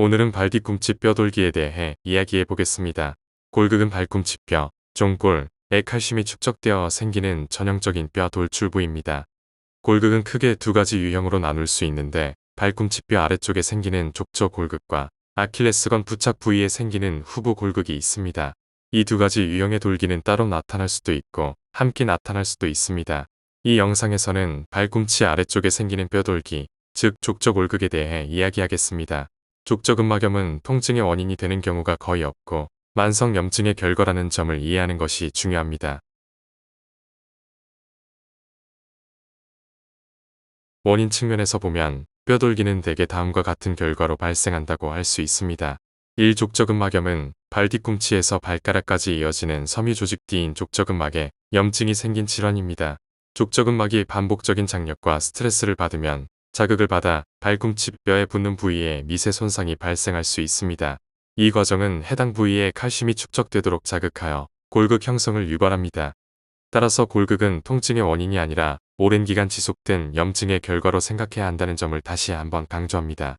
오늘은 발 뒤꿈치 뼈 돌기에 대해 이야기해 보겠습니다. 골극은 발꿈치 뼈, 종골, 에 칼슘이 축적되어 생기는 전형적인 뼈 돌출 부위입니다. 골극은 크게 두 가지 유형으로 나눌 수 있는데 발꿈치 뼈 아래쪽에 생기는 족저 골극과 아킬레스건 부착 부위에 생기는 후부 골극이 있습니다. 이 두 가지 유형의 돌기는 따로 나타날 수도 있고 함께 나타날 수도 있습니다. 이 영상에서는 발꿈치 아래쪽에 생기는 뼈 돌기, 즉 족저 골극에 대해 이야기하겠습니다. 족저근막염은 통증의 원인이 되는 경우가 거의 없고 만성 염증의 결과라는 점을 이해하는 것이 중요합니다. 원인 측면에서 보면 뼈돌기는 대개 다음과 같은 결과로 발생한다고 할 수 있습니다. 1. 족저근막염은 발 뒤꿈치에서 발가락까지 이어지는 섬유 조직 뒤인 족저근막에 염증이 생긴 질환입니다. 족저근막이 반복적인 장력과 스트레스를 받으면 자극을 받아 발꿈치 뼈에 붙는 부위에 미세 손상이 발생할 수 있습니다. 이 과정은 해당 부위에 칼슘이 축적되도록 자극하여 골극 형성을 유발합니다. 따라서 골극은 통증의 원인이 아니라 오랜 기간 지속된 염증의 결과로 생각해야 한다는 점을 다시 한번 강조합니다.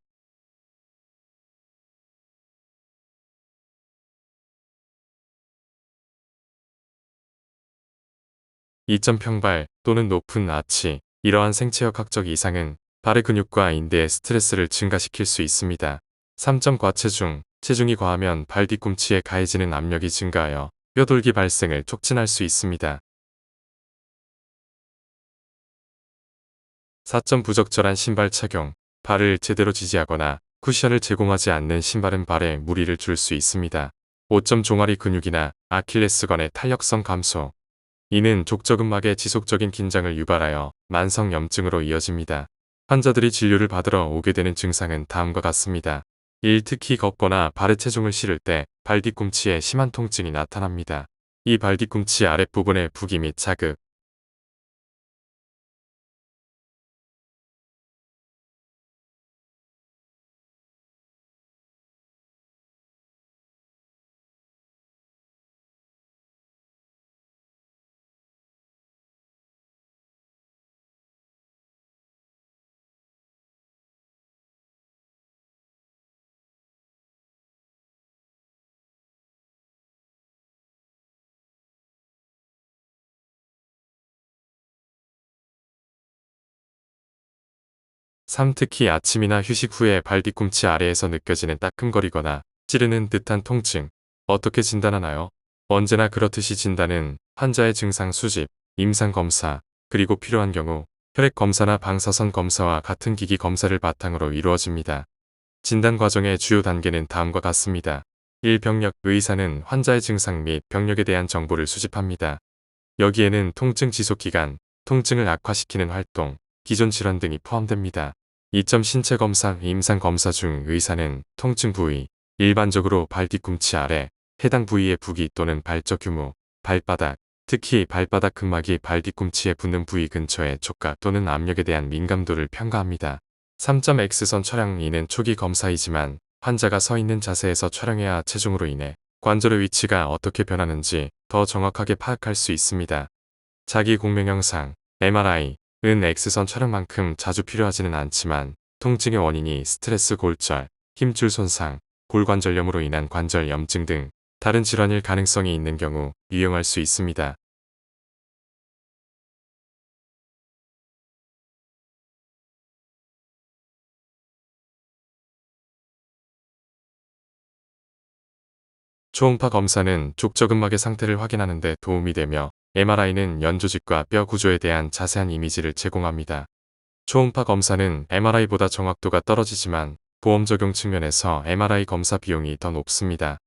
이점 평발 또는 높은 아치, 이러한 생체역학적 이상은 발의 근육과 인대의 스트레스를 증가시킬 수 있습니다. 3점 과체중, 체중이 과하면 발 뒤꿈치에 가해지는 압력이 증가하여 뼈돌기 발생을 촉진할 수 있습니다. 4점 부적절한 신발 착용, 발을 제대로 지지하거나 쿠션을 제공하지 않는 신발은 발에 무리를 줄 수 있습니다. 5점 종아리 근육이나 아킬레스건의 탄력성 감소. 이는 족저근막의 지속적인 긴장을 유발하여 만성 염증으로 이어집니다. 환자들이 진료를 받으러 오게 되는 증상은 다음과 같습니다. 1. 특히 걷거나 발에 체중을 실을 때 발뒤꿈치에 심한 통증이 나타납니다. 이 발뒤꿈치 아랫부분의 부기 및 자극, 삼 특히 아침이나 휴식 후에 발 뒤꿈치 아래에서 느껴지는 따끔거리거나 찌르는 듯한 통증. 어떻게 진단하나요? 언제나 그렇듯이 진단은 환자의 증상 수집, 임상 검사, 그리고 필요한 경우 혈액 검사나 방사선 검사와 같은 기기 검사를 바탕으로 이루어집니다. 진단 과정의 주요 단계는 다음과 같습니다. 1. 병력 의사는 환자의 증상 및 병력에 대한 정보를 수집합니다. 여기에는 통증 지속 기간, 통증을 악화시키는 활동, 기존 질환 등이 포함됩니다. 2점 신체 검사, 임상 검사 중 의사는 통증 부위, 일반적으로 발 뒤꿈치 아래, 해당 부위의 부기 또는 발적 규모, 발바닥, 특히 발바닥 근막이 발 뒤꿈치에 붙는 부위 근처의 촉각 또는 압력에 대한 민감도를 평가합니다. 3점 X선 촬영 이는 초기 검사이지만 환자가 서 있는 자세에서 촬영해야 체중으로 인해 관절의 위치가 어떻게 변하는지 더 정확하게 파악할 수 있습니다. 자기 공명 영상, MRI, 은 X선 촬영만큼 자주 필요하지는 않지만 통증의 원인이 스트레스 골절, 힘줄 손상, 골관절염으로 인한 관절 염증 등 다른 질환일 가능성이 있는 경우 유용할 수 있습니다. 초음파 검사는 족저근막의 상태를 확인하는 데 도움이 되며 MRI는 연조직과 뼈 구조에 대한 자세한 이미지를 제공합니다. 초음파 검사는 MRI보다 정확도가 떨어지지만 보험 적용 측면에서 MRI 검사 비용이 더 높습니다.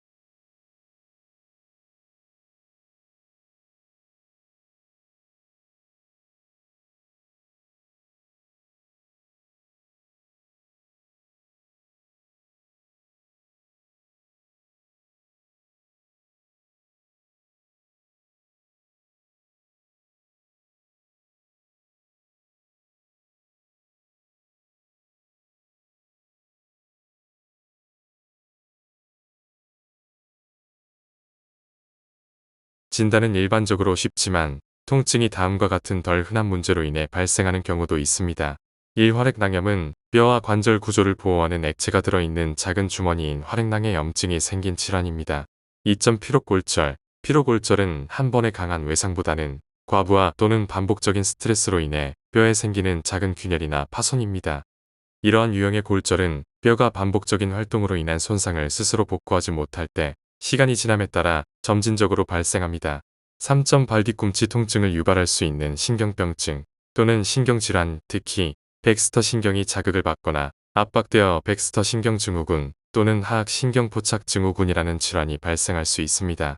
진단은 일반적으로 쉽지만 통증이 다음과 같은 덜 흔한 문제로 인해 발생하는 경우도 있습니다. 1. 활액낭염은 뼈와 관절 구조를 보호하는 액체가 들어있는 작은 주머니인 활액낭에 염증이 생긴 질환입니다. 2점 피로골절 피로골절은 한 번의 강한 외상보다는 과부하 또는 반복적인 스트레스로 인해 뼈에 생기는 작은 균열이나 파손입니다. 이러한 유형의 골절은 뼈가 반복적인 활동으로 인한 손상을 스스로 복구하지 못할 때 시간이 지남에 따라 점진적으로 발생합니다. 3점 발뒤꿈치 통증을 유발할 수 있는 신경병증 또는 신경질환 특히 백스터 신경이 자극을 받거나 압박되어 백스터 신경 증후군 또는 하악 신경 포착 증후군이라는 질환이 발생할 수 있습니다.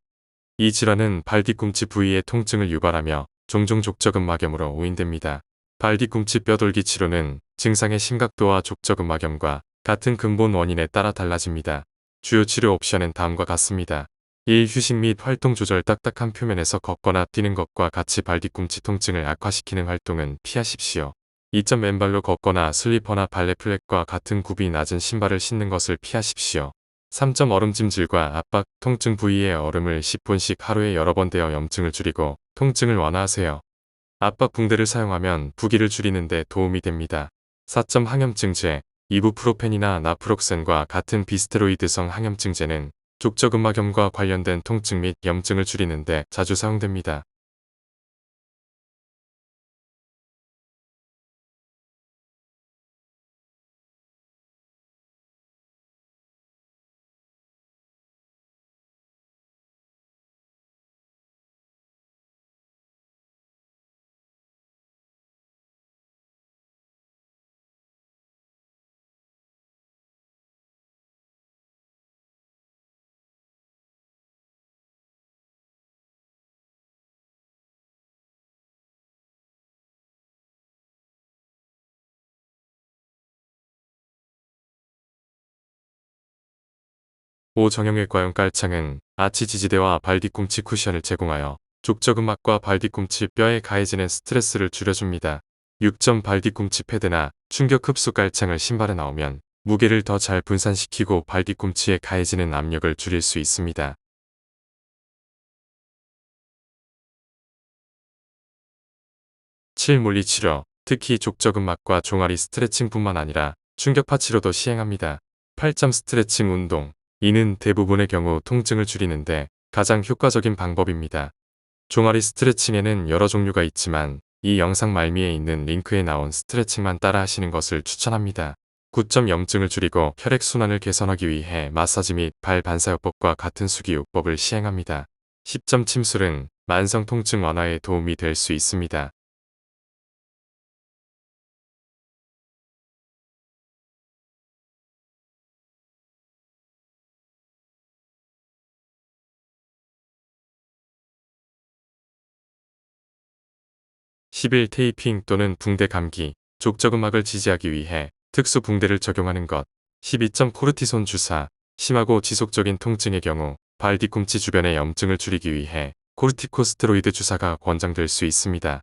이 질환은 발 뒤꿈치 부위의 통증을 유발하며 종종 족저근막염으로 오인됩니다. 발 뒤꿈치 뼈돌기 치료는 증상의 심각도와 족저근막염과 같은 근본 원인에 따라 달라집니다. 주요 치료 옵션은 다음과 같습니다. 1. 휴식 및 활동 조절 딱딱한 표면에서 걷거나 뛰는 것과 같이 발 뒤꿈치 통증을 악화시키는 활동은 피하십시오. 2점 맨발로 걷거나 슬리퍼나 발레 플랫과 같은 굽이 낮은 신발을 신는 것을 피하십시오. 3점 얼음찜질과 압박, 통증 부위에 얼음을 10분씩 하루에 여러 번 대어 염증을 줄이고 통증을 완화하세요. 압박 붕대를 사용하면 부기를 줄이는 데 도움이 됩니다. 4점 항염증제, 이부프로펜이나 나프록센과 같은 비스테로이드성 항염증제는 족저근막염과 관련된 통증 및 염증을 줄이는 데 자주 사용됩니다. 오 정형외과용 깔창은 아치 지지대와 발 뒤꿈치 쿠션을 제공하여 족저근막과 발 뒤꿈치 뼈에 가해지는 스트레스를 줄여줍니다. 6점 발 뒤꿈치 패드나 충격 흡수 깔창을 신발에 나오면 무게를 더 잘 분산시키고 발 뒤꿈치에 가해지는 압력을 줄일 수 있습니다. 7. 물리치료 특히 족저근막과 종아리 스트레칭뿐만 아니라 충격파 치료도 시행합니다. 8점 스트레칭 운동 이는 대부분의 경우 통증을 줄이는데 가장 효과적인 방법입니다. 종아리 스트레칭에는 여러 종류가 있지만 이 영상 말미에 있는 링크에 나온 스트레칭만 따라 하시는 것을 추천합니다. 9점 염증을 줄이고 혈액순환을 개선하기 위해 마사지 및 발 반사요법과 같은 수기요법을 시행합니다. 10점 침술은 만성 통증 완화에 도움이 될 수 있습니다. 10일 테이핑 또는 붕대 감기, 족저근막을 지지하기 위해 특수 붕대를 적용하는 것. 12점 코르티손 주사, 심하고 지속적인 통증의 경우 발 뒤꿈치 주변의 염증을 줄이기 위해 코르티코스테로이드 주사가 권장될 수 있습니다.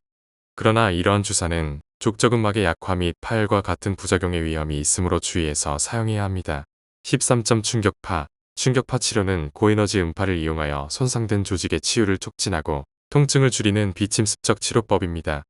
그러나 이러한 주사는 족저근막의 약화 및 파열과 같은 부작용의 위험이 있으므로 주의해서 사용해야 합니다. 13점 충격파, 충격파 치료는 고에너지 음파를 이용하여 손상된 조직의 치유를 촉진하고 통증을 줄이는 비침습적 치료법입니다.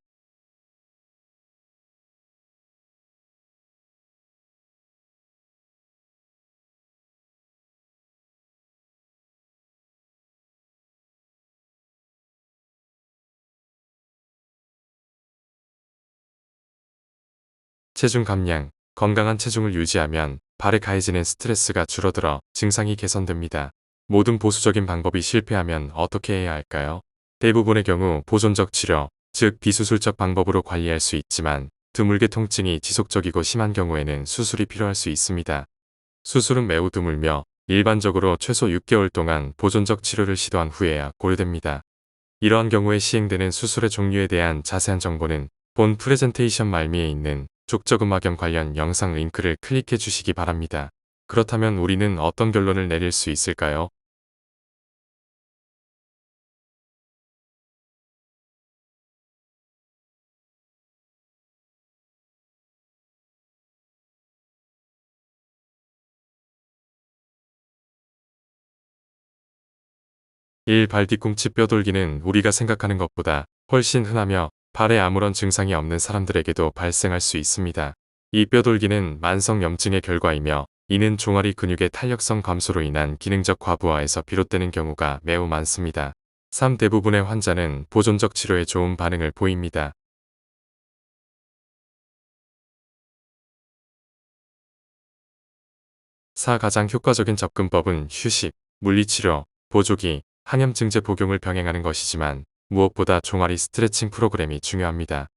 체중 감량, 건강한 체중을 유지하면 발에 가해지는 스트레스가 줄어들어 증상이 개선됩니다. 모든 보수적인 방법이 실패하면 어떻게 해야 할까요? 대부분의 경우 보존적 치료, 즉 비수술적 방법으로 관리할 수 있지만 드물게 통증이 지속적이고 심한 경우에는 수술이 필요할 수 있습니다. 수술은 매우 드물며 일반적으로 최소 6개월 동안 보존적 치료를 시도한 후에야 고려됩니다. 이러한 경우에 시행되는 수술의 종류에 대한 자세한 정보는 본 프레젠테이션 말미에 있는 족저근막염 관련 영상 링크를 클릭해 주시기 바랍니다. 그렇다면 우리는 어떤 결론을 내릴 수 있을까요? 1. 발뒤꿈치 뼈돌기는 우리가 생각하는 것보다 훨씬 흔하며 발에 아무런 증상이 없는 사람들에게도 발생할 수 있습니다. 이 뼈돌기는 만성염증의 결과이며 이는 종아리 근육의 탄력성 감소로 인한 기능적 과부하에서 비롯되는 경우가 매우 많습니다. 3. 대부분의 환자는 보존적 치료에 좋은 반응을 보입니다. 4. 가장 효과적인 접근법은 휴식, 물리치료, 보조기, 항염증제 복용을 병행하는 것이지만 무엇보다 종아리 스트레칭 프로그램이 중요합니다.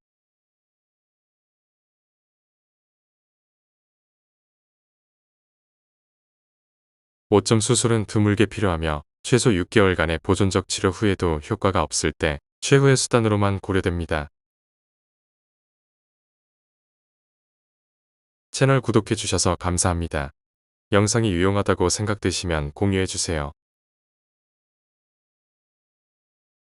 5점 수술은 드물게 필요하며 최소 6개월간의 보존적 치료 후에도 효과가 없을 때 최후의 수단으로만 고려됩니다. 채널 구독해 주셔서 감사합니다. 영상이 유용하다고 생각되시면 공유해 주세요.